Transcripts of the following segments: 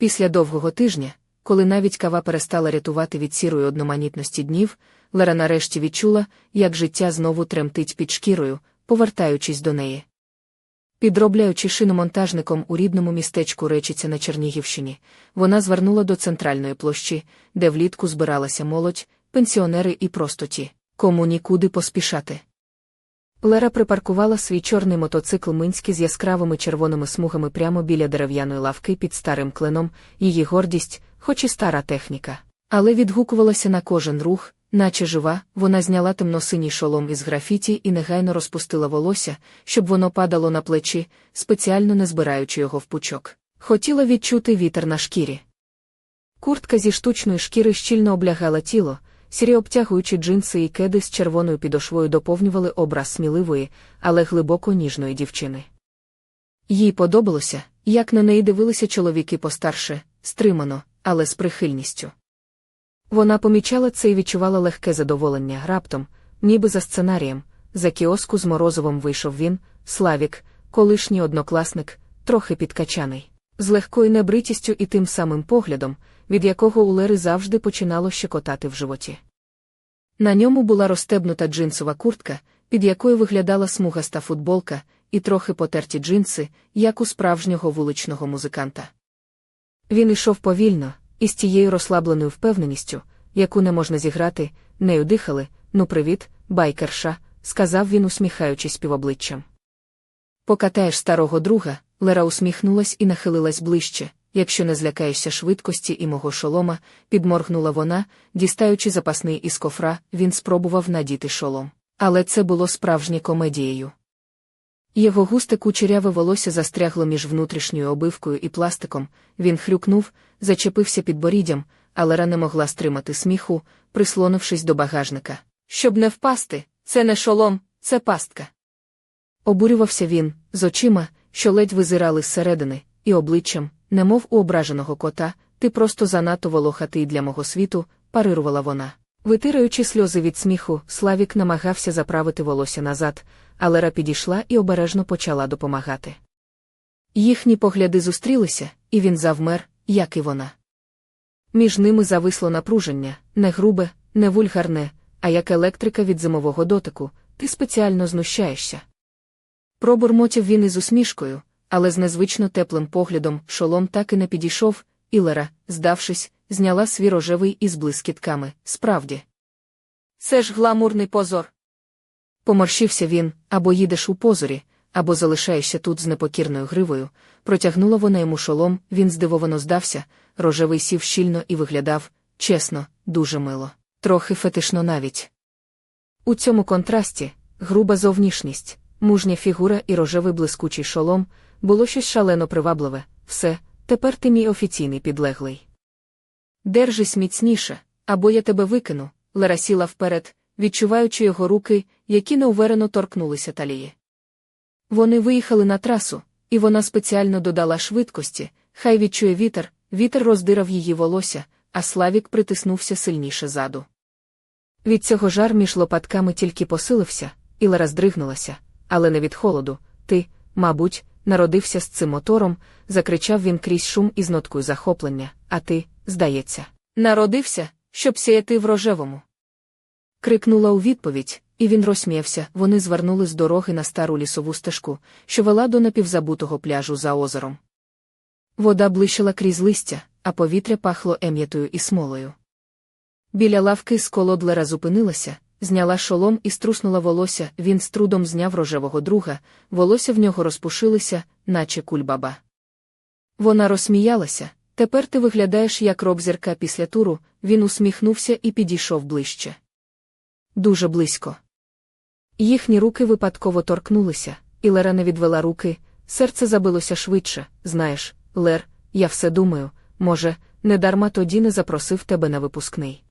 Після довгого тижня, коли навіть кава перестала рятувати від сірої одноманітності днів, Лера нарешті відчула, як життя знову тремтить під шкірою, повертаючись до неї. Підробляючи шиномонтажником у рідному містечку Речиця на Чернігівщині, вона звернула до центральної площі, де влітку збиралася молодь, пенсіонери і просто ті, кому нікуди поспішати. Лера припаркувала свій чорний мотоцикл Минський з яскравими червоними смугами прямо біля дерев'яної лавки під старим кленом, її гордість, хоч і стара техніка. Але відгукувалася на кожен рух, наче жива, вона зняла темно-синій шолом із графіті і негайно розпустила волосся, щоб воно падало на плечі, спеціально не збираючи його в пучок. Хотіла відчути вітер на шкірі. Куртка зі штучної шкіри щільно облягала тіло, сірі обтягуючі джинси і кеди з червоною підошвою доповнювали образ сміливої, але глибоко ніжної дівчини. Їй подобалося, як на неї дивилися чоловіки постарше, стримано, але з прихильністю. Вона помічала це і відчувала легке задоволення раптом, ніби за сценарієм, за кіоску з морозовом вийшов він, Славік, колишній однокласник, трохи підкачаний, з легкою небритістю і тим самим поглядом, від якого у Лери завжди починало щекотати в животі. На ньому була розстебнута джинсова куртка, під якою виглядала смугаста футболка, і трохи потерті джинси, як у справжнього вуличного музиканта. Він ішов повільно, із тією розслабленою впевненістю, яку не можна зіграти, нею дихали, ну привіт, байкерша, сказав він, усміхаючись півобличчям. Покатаєш старого друга, Лера усміхнулась і нахилилась ближче. Якщо не злякаєшся швидкості і мого шолома, підморгнула вона, дістаючи запасний із кофра, він спробував надіти шолом. Але це було справжнє комедією. Його густе кучеряве волосся застрягло між внутрішньою обивкою і пластиком, він хрюкнув, зачепився під боріддям, але Лера не могла стримати сміху, прислонившись до багажника. Щоб не впасти, це не шолом, це пастка. Обурювався він, з очима, що ледь визирали зсередини, і обличчям, немов у ображеного кота, ти просто занадто волохатий для мого світу, парирувала вона. Витираючи сльози від сміху, Славік намагався заправити волосся назад, але Лера підійшла і обережно почала допомагати. Їхні погляди зустрілися, і він завмер, як і вона. Між ними зависло напруження, не грубе, не вульгарне, а як електрика від зимового дотику, ти спеціально знущаєшся. Пробурмотів він із усмішкою, але з незвично теплим поглядом шолом так і не підійшов, і Лера, здавшись, зняла свій рожевий із блискітками. Справді. Це ж гламурний позор. Поморщився він або їдеш у позорі, або залишаєшся тут з непокірною гривою. Протягнула вона йому шолом, він здивовано здався, рожевий сів щільно і виглядав, чесно, дуже мило, трохи фетишно навіть. У цьому контрасті груба зовнішність, мужня фігура і рожевий блискучий шолом було щось шалено привабливе, все, тепер ти мій офіційний підлеглий. Держись міцніше, або я тебе викину, Лера сіла вперед, відчуваючи його руки, які неуверено торкнулися талії. Вони виїхали на трасу, і вона спеціально додала швидкості, хай відчує вітер, вітер роздирав її волосся, а Славік притиснувся сильніше заду. Від цього жар між лопатками тільки посилився, і Лера здригнулася, але не від холоду. Ти, мабуть, народився з цим мотором, закричав він крізь шум із ноткою захоплення, а ти, здається, народився, щоб сіяти в рожевому. Крикнула у відповідь, і він розсміявся. Вони звернули з дороги на стару лісову стежку, що вела до напівзабутого пляжу за озером. Вода блищила крізь листя, а повітря пахло ем'ятою і смолою. Біля лавки з колодлера зупинилася, зняла шолом і струснула волосся. Він з трудом зняв рожевого друга, волосся в нього розпушилися, наче кульбаба. Вона розсміялася. Тепер ти виглядаєш як рок-зірка після туру, він усміхнувся і підійшов ближче. Дуже близько. Їхні руки випадково торкнулися, і Лера не відвела руки, серце забилося швидше. Знаєш, Лер, я все думаю, може, недарма тоді не запросив тебе на випускний.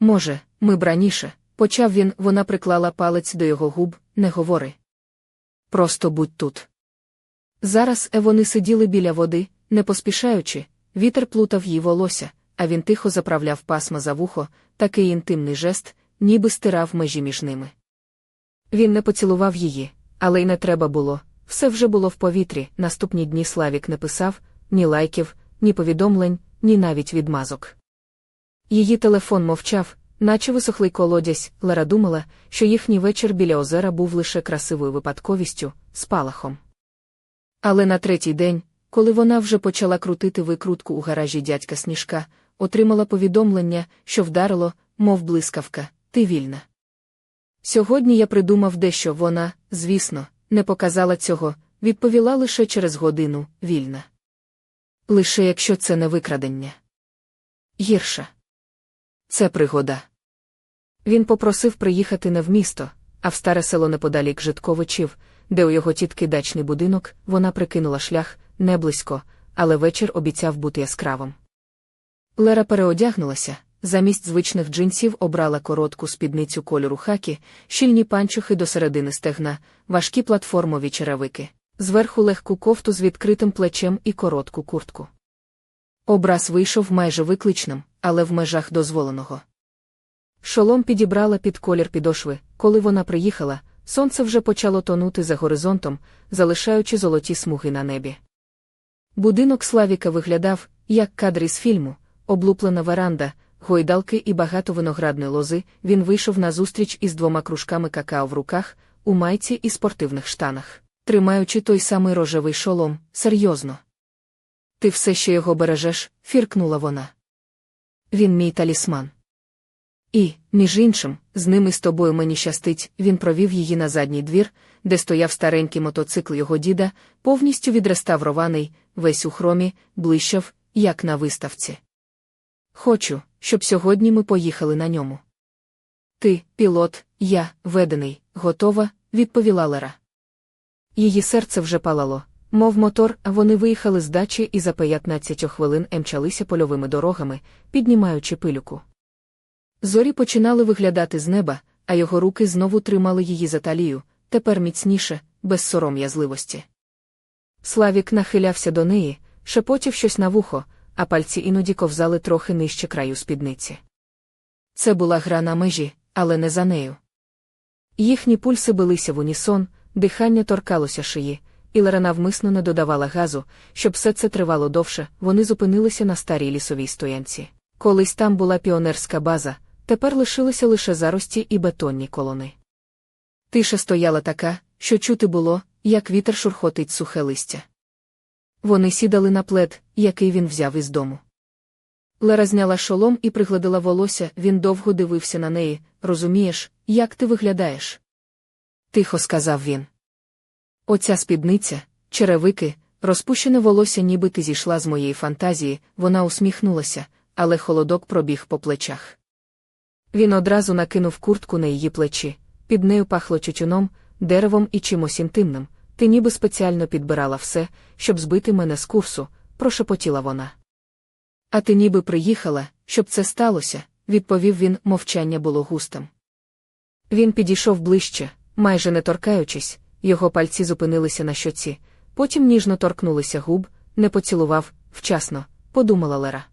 Може, ми б раніше, почав він, вона приклала палець до його губ, не говори. Просто будь тут. Зараз вони сиділи біля води, не поспішаючи, вітер плутав їй волосся, а він тихо заправляв пасма за вухо, такий інтимний жест, ніби стирав межі між ними. Він не поцілував її, але й не треба було, все вже було в повітрі. Наступні дні Славік не писав ні лайків, ні повідомлень, ні навіть відмазок. Її телефон мовчав, наче висохлий колодязь, Лера думала, що їхній вечір біля озера був лише красивою випадковістю, спалахом. Але на третій день, коли вона вже почала крутити викрутку у гаражі дядька Сніжка, отримала повідомлення, що вдарило, мов блискавка, ти вільна. Сьогодні я придумав дещо вона, звісно, не показала цього, відповіла лише через годину, вільна. Лише якщо це не викрадення. Гірша. Це пригода. Він попросив приїхати не в місто, а в старе село неподалік Житковичів, де у його тітки дачний будинок вона прикинула шлях не близько, але вечір обіцяв бути яскравим. Лера переодягнулася, замість звичних джинсів обрала коротку спідницю кольору хакі, щільні панчухи до середини стегна, важкі платформові черевики, зверху легку кофту з відкритим плечем і коротку куртку. Образ вийшов майже викличним, але в межах дозволеного. Шолом підібрала під колір підошви, коли вона приїхала, сонце вже почало тонути за горизонтом, залишаючи золоті смуги на небі. Будинок Славіка виглядав, як кадр із фільму, облуплена веранда, гойдалки і багато виноградної лози. Він вийшов на зустріч із двома кружками какао в руках, у майці і спортивних штанах, тримаючи той самий рожевий шолом, серйозно. Ти все ще його бережеш, фіркнула вона. Він мій талісман. І, між іншим, з ним і з тобою мені щастить, він провів її на задній двір, де стояв старенький мотоцикл його діда, повністю відреставрований, весь у хромі, блищав, як на виставці. Хочу, щоб сьогодні ми поїхали на ньому. Ти, пілот, я, ведений, готова, відповіла Лера. Її серце вже палало, мов мотор, вони виїхали з дачі і за 15 хвилин емчалися польовими дорогами, піднімаючи пилюку. Зорі починали виглядати з неба, а його руки знову тримали її за талію, тепер міцніше, без сором'язливості. Славік нахилявся до неї, шепотів щось на вухо, а пальці іноді ковзали трохи нижче краю спідниці. Це була гра на межі, але не за нею. Їхні пульси билися в унісон, дихання торкалося шиї, і Лера навмисно не додавала газу, щоб все це тривало довше, вони зупинилися на старій лісовій стоянці. Колись там була піонерська база, тепер лишилися лише зарості і бетонні колони. Тиша стояла така, що чути було, як вітер шурхотить сухе листя. Вони сідали на плед, який він взяв із дому. Лера зняла шолом і пригладила волосся, він довго дивився на неї. Розумієш, як ти виглядаєш? Тихо сказав він. Оця спідниця, черевики, розпущене волосся, ніби ти зійшла з моєї фантазії, вона усміхнулася, але холодок пробіг по плечах. Він одразу накинув куртку на її плечі, під нею пахло чучуном, деревом і чимось інтимним. Ти ніби спеціально підбирала все, щоб збити мене з курсу, прошепотіла вона. А ти ніби приїхала, щоб це сталося, відповів він, мовчання було густим. Він підійшов ближче, майже не торкаючись, його пальці зупинилися на щоці, потім ніжно торкнулися губ, не поцілував, вчасно, подумала Лера.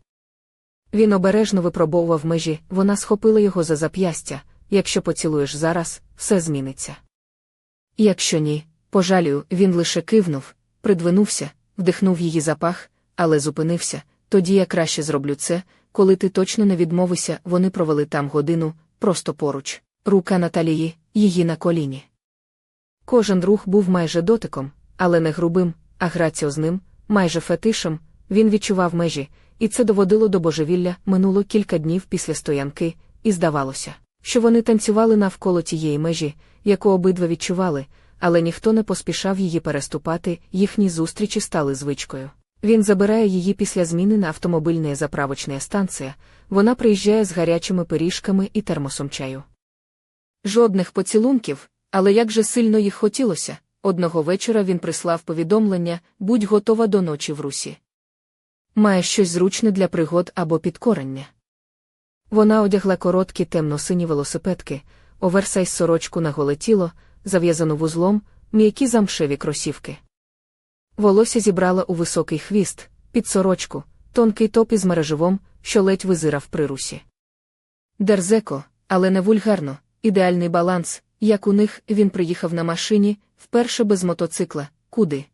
Він обережно випробовував межі, вона схопила його за зап'ястя якщо поцілуєш зараз, все зміниться. Якщо ні, пожалію, він лише кивнув, придвинувся, вдихнув її запах, але зупинився. Тоді я краще зроблю це, коли ти точно не відмовишся, вони провели там годину, просто поруч, рука Наталії, її на коліні. Кожен рух був майже дотиком, але не грубим, а граціозним, майже фетишем, він відчував межі, і це доводило до божевілля минуло кілька днів після стоянки, і здавалося, що вони танцювали навколо тієї межі, яку обидва відчували, але ніхто не поспішав її переступати, їхні зустрічі стали звичкою. Він забирає її після зміни на автомобильне заправочна станція, вона приїжджає з гарячими пиріжками і термосом чаю. Жодних поцілунків, але як же сильно їх хотілося, одного вечора він прислав повідомлення будь готова до ночі в русі. Має щось зручне для пригод або підкорення. Вона одягла короткі темно-сині велосипедки, оверсайз сорочку на голе тіло, зав'язану вузлом, м'які замшеві кросівки. Волосся зібрала у високий хвіст, під сорочку, тонкий топ із мереживом, що ледь визирав при русі. Дерзеко, але не вульгарно, ідеальний баланс, як у них він приїхав на машині, вперше без мотоцикла, куди?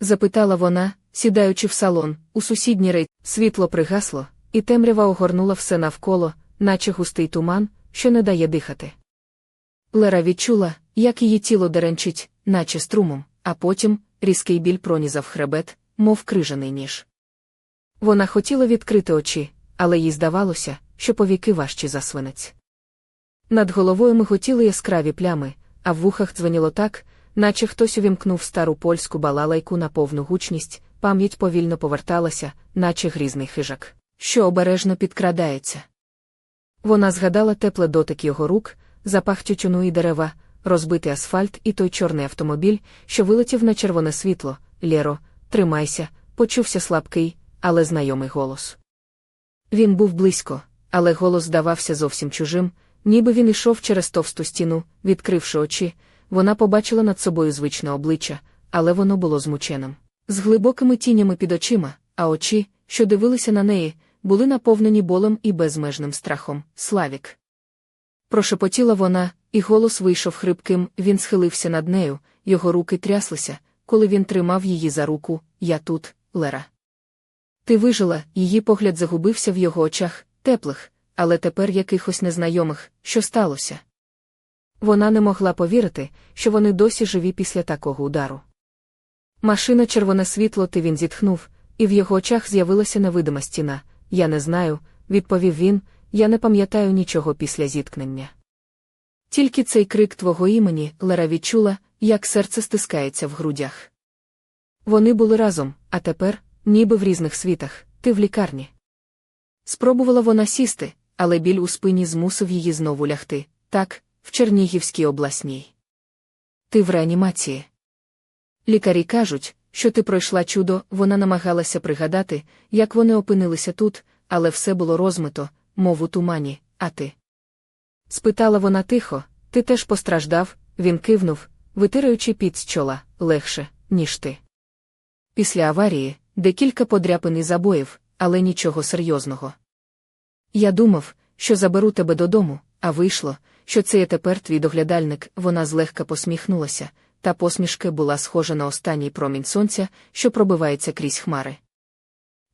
Запитала вона, сідаючи в салон, у сусідній рейд, світло пригасло, і темрява огорнула все навколо, наче густий туман, що не дає дихати. Лера відчула, як її тіло деренчить, наче струмом, а потім різкий біль пронізав хребет, мов крижаний ніж. Вона хотіла відкрити очі, але їй здавалося, що повіки важчі за свинець. Над головою миготіли яскраві плями, а в вухах дзвеніло так, наче хтось увімкнув стару польську балалайку на повну гучність, пам'ять повільно поверталася, наче грізний хижак, що обережно підкрадається. Вона згадала тепле дотик його рук, запах тютюну і дерева, розбитий асфальт і той чорний автомобіль, що вилетів на червоне світло. Лєро, тримайся, почувся слабкий, але знайомий голос. Він був близько, але голос здавався зовсім чужим, ніби він йшов через товсту стіну, відкривши очі, вона побачила над собою звичне обличчя, але воно було змученим. З глибокими тінями під очима, а очі, що дивилися на неї, були наповнені болем і безмежним страхом. Славік. Прошепотіла вона, і голос вийшов хрипким, він схилився над нею, його руки тряслися, коли він тримав її за руку Я тут, Лера. Ти вижила, її погляд загубився в його очах, теплих, але тепер якихось незнайомих, що сталося. Вона не могла повірити, що вони досі живі після такого удару. Машина червоне світло, ти він зітхнув, і в його очах з'явилася невидима стіна. Я не знаю, відповів він, я не пам'ятаю нічого після зіткнення. Тільки цей крик твого імені Лера відчула, як серце стискається в грудях. Вони були разом, а тепер, ніби в різних світах, ти в лікарні. Спробувала вона сісти, але біль у спині змусив її знову лягти, так, в Чернігівській обласній. Ти в реанімації. Лікарі кажуть, що ти пройшла чудо, вона намагалася пригадати, як вони опинилися тут, але все було розмито, мов у тумані, а ти. Спитала вона тихо, ти теж постраждав, він кивнув, витираючи під з чола, легше, ніж ти. Після аварії, декілька подряпин і забоїв, але нічого серйозного. Я думав, що заберу тебе додому, а вийшло, що це є тепер твій доглядальник, вона злегка посміхнулася, та посмішка була схожа на останній промінь сонця, що пробивається крізь хмари.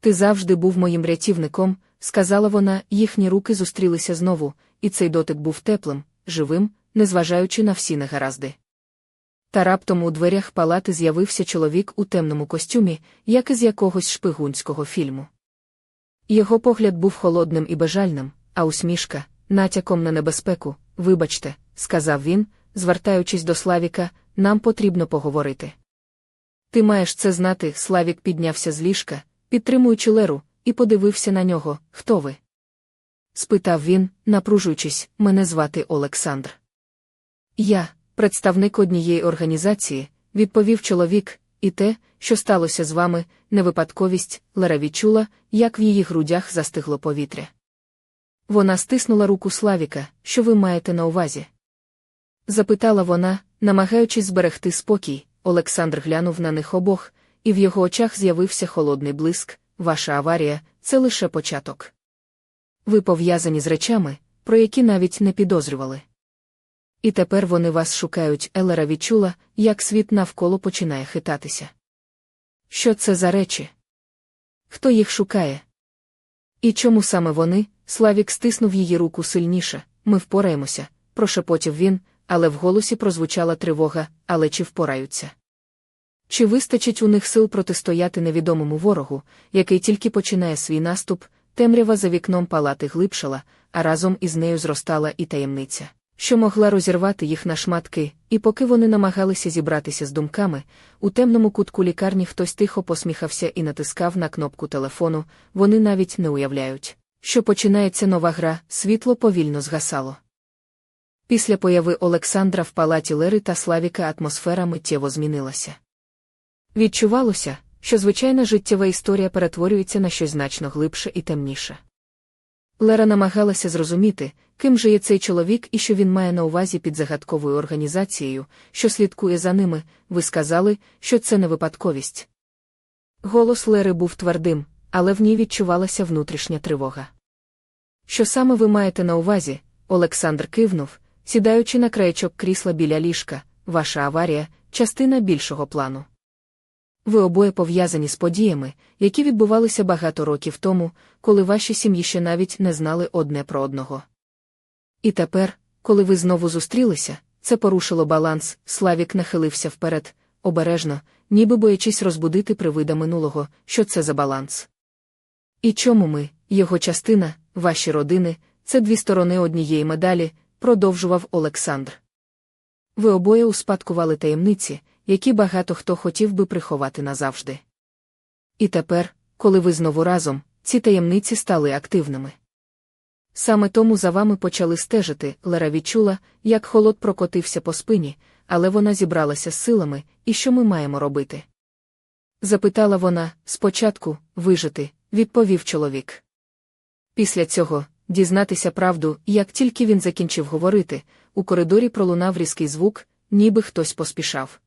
Ти завжди був моїм рятівником, сказала вона, їхні руки зустрілися знову, і цей дотик був теплим, живим, незважаючи на всі негаразди. Та раптом у дверях палати з'явився чоловік у темному костюмі, як із якогось шпигунського фільму. Його погляд був холодним і бежальним, а усмішка, натяком на небезпеку, вибачте, сказав він, звертаючись до Славіка, нам потрібно поговорити. Ти маєш це знати, Славік піднявся з ліжка, підтримуючи Леру, і подивився на нього, хто ви? спитав він, напружуючись, мене звати Олександр. Я, представник однієї організації, відповів чоловік, і те, що сталося з вами, не випадковість, Лера відчула, як в її грудях застигло повітря. Вона стиснула руку Славіка, що ви маєте на увазі. Запитала вона, намагаючись зберегти спокій, Олександр глянув на них обох, і в його очах з'явився холодний блиск. Ваша аварія це лише початок. Ви пов'язані з речами, про які навіть не підозрювали. І тепер вони вас шукають. Елера відчула, як світ навколо починає хитатися. Що це за речі? Хто їх шукає? І чому саме вони? Славік стиснув її руку сильніше. Ми впораємося, прошепотів він, але в голосі прозвучала тривога, але чи впораються? Чи вистачить у них сил протистояти невідомому ворогу, який тільки починає свій наступ, темрява за вікном палати глибшала, а разом із нею зростала і таємниця, що могла розірвати їх на шматки, і поки вони намагалися зібратися з думками, у темному кутку лікарні хтось тихо посміхався і натискав на кнопку телефону, вони навіть не уявляють, що починається нова гра, світло повільно згасало. Після появи Олександра в палаті Лери та Славіка атмосфера миттєво змінилася. Відчувалося, що звичайна життєва історія перетворюється на щось значно глибше і темніше. Лера намагалася зрозуміти, ким же є цей чоловік і що він має на увазі під загадковою організацією, що слідкує за ними, ви сказали, що це не випадковість. Голос Лери був твердим, але в ній відчувалася внутрішня тривога. Що саме ви маєте на увазі? Олександр кивнув, сідаючи на краєчок крісла біля ліжка, ваша аварія, частина більшого плану. Ви обоє пов'язані з подіями, які відбувалися багато років тому, коли ваші сім'ї ще навіть не знали одне про одного. І тепер, коли ви знову зустрілися, це порушило баланс, Славік нахилився вперед, обережно, ніби боячись розбудити привида минулого, що це за баланс. І чому ми, його частина, ваші родини, це дві сторони однієї медалі, продовжував Олександр. Ви обоє успадкували таємниці, які багато хто хотів би приховати назавжди. І тепер, коли ви знову разом, ці таємниці стали активними. Саме тому за вами почали стежити, Лера відчула, як холод прокотився по спині, але вона зібралася з силами, і що ми маємо робити? Запитала вона, спочатку, вижити, відповів чоловік. Після цього, дізнатися правду, як тільки він закінчив говорити, у коридорі пролунав різкий звук, ніби хтось поспішав.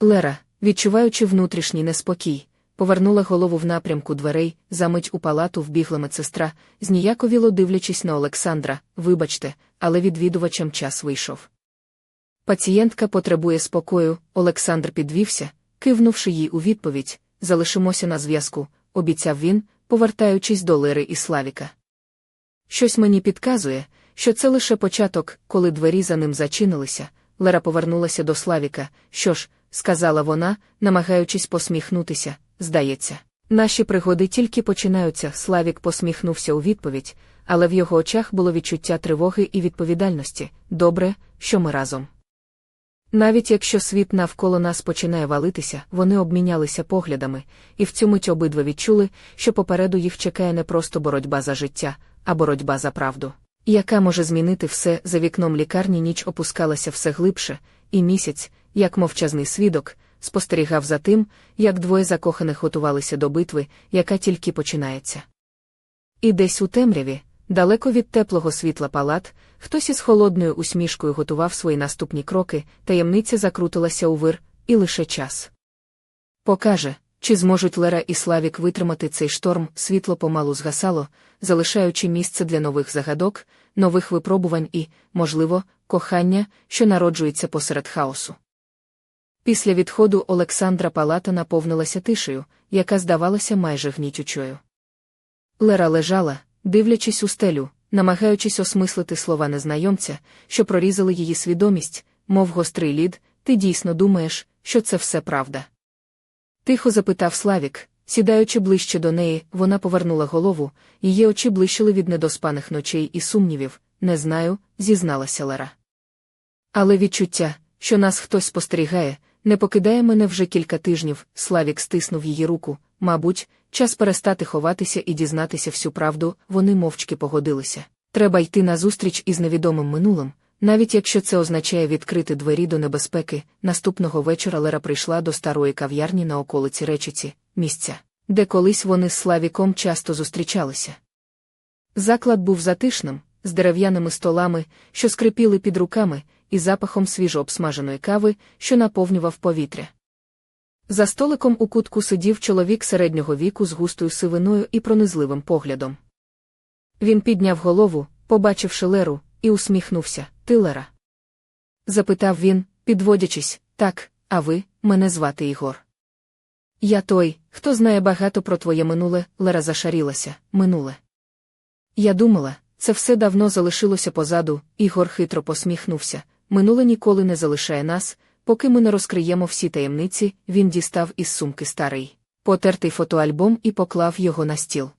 Лера, відчуваючи внутрішній неспокій, повернула голову в напрямку дверей, замить у палату вбігла медсестра, зніяковіло дивлячись на Олександра, вибачте, але відвідувачем час вийшов. Пацієнтка потребує спокою, Олександр підвівся, кивнувши їй у відповідь, залишимося на зв'язку, обіцяв він, повертаючись до Лери і Славіка. Щось мені підказує, що це лише початок, коли двері за ним зачинилися. Лера повернулася до Славіка. Що ж, сказала вона, намагаючись посміхнутися, здається. Наші пригоди тільки починаються. Славік посміхнувся у відповідь, але в його очах було відчуття тривоги і відповідальності. Добре, що ми разом. Навіть якщо світ навколо нас починає валитися, вони обмінялися поглядами, і в цю мить обидва відчули, що попереду їх чекає не просто боротьба за життя, а боротьба за правду, яка може змінити все за вікном лікарні ніч опускалася все глибше, і місяць, як мовчазний свідок, спостерігав за тим, як двоє закоханих готувалися до битви, яка тільки починається. І десь у темряві, далеко від теплого світла палат, хтось із холодною усмішкою готував свої наступні кроки, таємниця закрутилася у вир, і лише час. Покаже, чи зможуть Лера і Славік витримати цей шторм, світло помалу згасало, залишаючи місце для нових загадок, нових випробувань і, можливо, кохання, що народжується посеред хаосу. Після відходу Олександра палата наповнилася тишею, яка здавалася майже гнітючою. Лера лежала, дивлячись у стелю, намагаючись осмислити слова незнайомця, що прорізали її свідомість, мов гострий лід, ти дійсно думаєш, що це все правда. Тихо запитав Славік, сідаючи ближче до неї, вона повернула голову, її очі блищили від недоспаних ночей і сумнівів, не знаю, зізналася Лера. Але відчуття, що нас хтось спостерігає, не покидає мене вже кілька тижнів, Славік стиснув її руку, мабуть, час перестати ховатися і дізнатися всю правду, вони мовчки погодилися. Треба йти назустріч із невідомим минулим, навіть якщо це означає відкрити двері до небезпеки, наступного вечора Лера прийшла до старої кав'ярні на околиці Речиці, місця, де колись вони з Славіком часто зустрічалися. Заклад був затишним, з дерев'яними столами, що скрипіли під руками, і запахом свіжо обсмаженої кави, що наповнював повітря. За столиком у кутку сидів чоловік середнього віку з густою сивиною і пронизливим поглядом. Він підняв голову, побачивши Леру, і усміхнувся Ти Лера? Запитав він, підводячись, так, а ви, мене звати Ігор. Я той, хто знає багато про твоє минуле, Лера зашарілася, минуле. Я думала, це все давно залишилося позаду, Ігор хитро посміхнувся. Минуле ніколи не залишає нас, поки ми не розкриємо всі таємниці, він дістав із сумки старий, потертий фотоальбом і поклав його на стіл.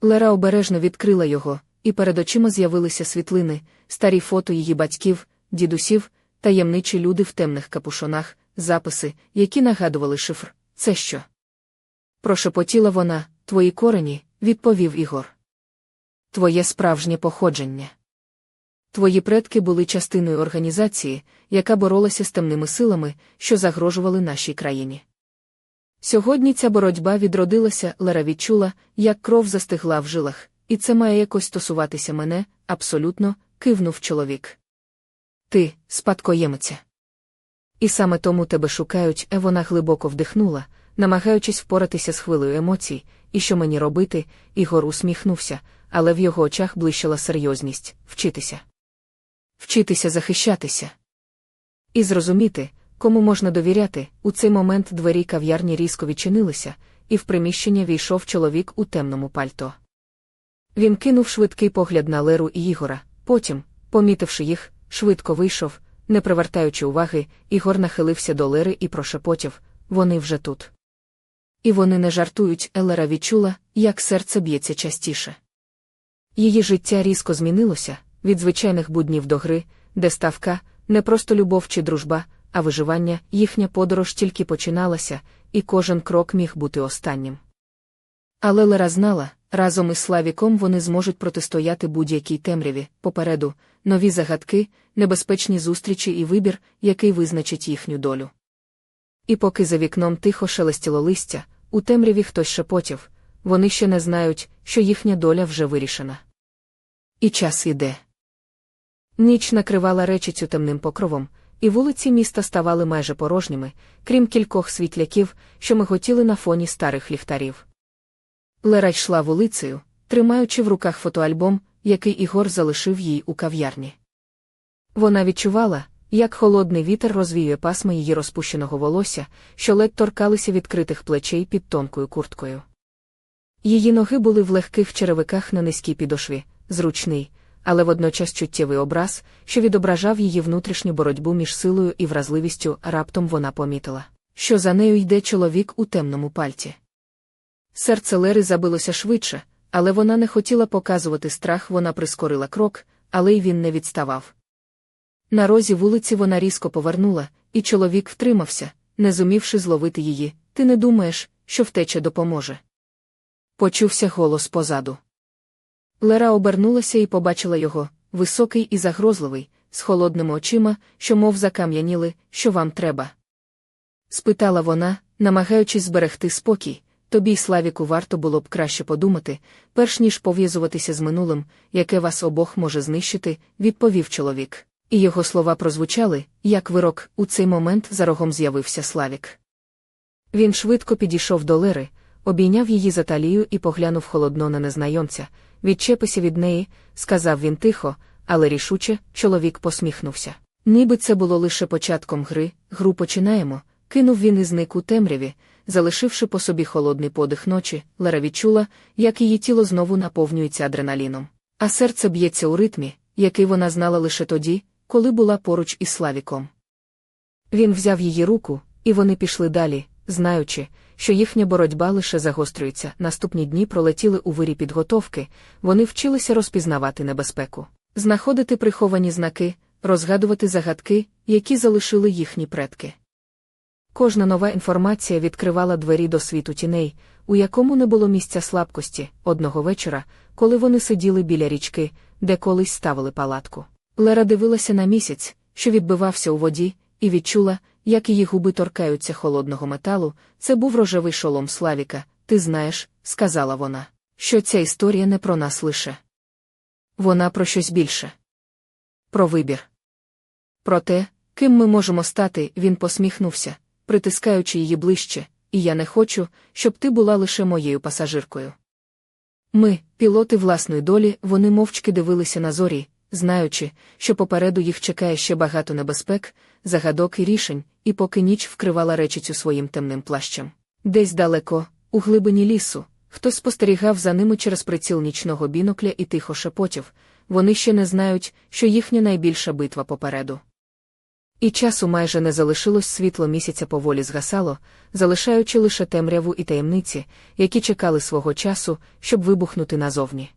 Лера обережно відкрила його, і перед очима з'явилися світлини, старі фото її батьків, дідусів, таємничі люди в темних капушонах, записи, які нагадували шифр. Це що? Прошепотіла вона, твої корені, відповів Ігор. Твоє справжнє походження. Твої предки були частиною організації, яка боролася з темними силами, що загрожували нашій країні. Сьогодні ця боротьба відродилася, Лера відчула, як кров застигла в жилах, і це має якось стосуватися мене, абсолютно, кивнув чоловік. Ти, спадкоємиця. І саме тому тебе шукають, е вона глибоко вдихнула, намагаючись впоратися з хвилею емоцій, і що мені робити, Ігор усміхнувся, але в його очах блищила серйозність вчитися. Вчитися захищатися. І зрозуміти, кому можна довіряти, у цей момент двері кав'ярні різко відчинилися, і в приміщення війшов чоловік у темному пальто. Він кинув швидкий погляд на Леру і Ігора, потім, помітивши їх, швидко вийшов, не привертаючи уваги, Ігор нахилився до Лери і прошепотів вони вже тут. І вони не жартують, Елера відчула, як серце б'ється частіше. Її життя різко змінилося від звичайних буднів до гри, де ставка, не просто любов чи дружба, а виживання, їхня подорож тільки починалася, і кожен крок міг бути останнім. Але Лера знала, разом із Славіком вони зможуть протистояти будь-якій темряві, попереду, нові загадки, небезпечні зустрічі і вибір, який визначить їхню долю. І поки за вікном тихо шелестіло листя, у темряві хтось шепотів, вони ще не знають, що їхня доля вже вирішена. І час іде. Ніч накривала речицю темним покровом, і вулиці міста ставали майже порожніми, крім кількох світляків, що миготіли на фоні старих ліхтарів. Лера йшла вулицею, тримаючи в руках фотоальбом, який Ігор залишив їй у кав'ярні. Вона відчувала, як холодний вітер розвіює пасма її розпущеного волосся, що ледь торкалися відкритих плечей під тонкою курткою. Її ноги були в легких черевиках на низькій підошві, зручний, але водночас чуттєвий образ, що відображав її внутрішню боротьбу між силою і вразливістю, раптом вона помітила, що за нею йде чоловік у темному пальті. Серце Лери забилося швидше, але вона не хотіла показувати страх, вона прискорила крок, але й він не відставав. На розі вулиці вона різко повернула, і чоловік втримався, не зумівши зловити її. Ти не думаєш, що втеча допоможе. Почувся голос позаду. Лера обернулася і побачила його, високий і загрозливий, з холодними очима, що мов закам'яніли, що вам треба. Спитала вона, намагаючись зберегти спокій, тобі, Славіку, варто було б краще подумати, перш ніж пов'язуватися з минулим, яке вас обох може знищити, відповів чоловік. І його слова прозвучали, як вирок, у цей момент за рогом з'явився Славік. Він швидко підійшов до Лери, обійняв її за талію і поглянув холодно на незнайомця. Відчепися від неї, сказав він тихо, але рішуче, чоловік посміхнувся. Ніби це було лише початком гри, гру починаємо, кинув він і зник у темряві, залишивши по собі холодний подих ночі, Лера відчула, як її тіло знову наповнюється адреналіном. А серце б'ється у ритмі, який вона знала лише тоді, коли була поруч із Славіком. Він взяв її руку, і вони пішли далі, знаючи, що їхня боротьба лише загострюється. Наступні дні пролетіли у вирі підготовки, вони вчилися розпізнавати небезпеку, знаходити приховані знаки, розгадувати загадки, які залишили їхні предки. Кожна нова інформація відкривала двері до світу тіней, у якому не було місця слабкості, одного вечора, коли вони сиділи біля річки, де колись ставили палатку. Лера дивилася на місяць, що відбивався у воді, і відчула, як її губи торкаються холодного металу. Це був рожевий шолом Славіка. Ти знаєш, сказала вона, що ця історія не про нас лише. Вона про щось більше. Про вибір. Про те, ким ми можемо стати, він посміхнувся, притискаючи її ближче, і я не хочу, щоб ти була лише моєю пасажиркою. Ми, пілоти власної долі, вони мовчки дивилися на зорі, знаючи, що попереду їх чекає ще багато небезпек, загадок і рішень, і поки ніч вкривала речицю своїм темним плащем. Десь далеко, у глибині лісу, хтось спостерігав за ними через приціл нічного бінокля і тихо шепотів, вони ще не знають, що їхня найбільша битва попереду. І часу майже не залишилось світло місяця поволі згасало, залишаючи лише темряву і таємниці, які чекали свого часу, щоб вибухнути назовні.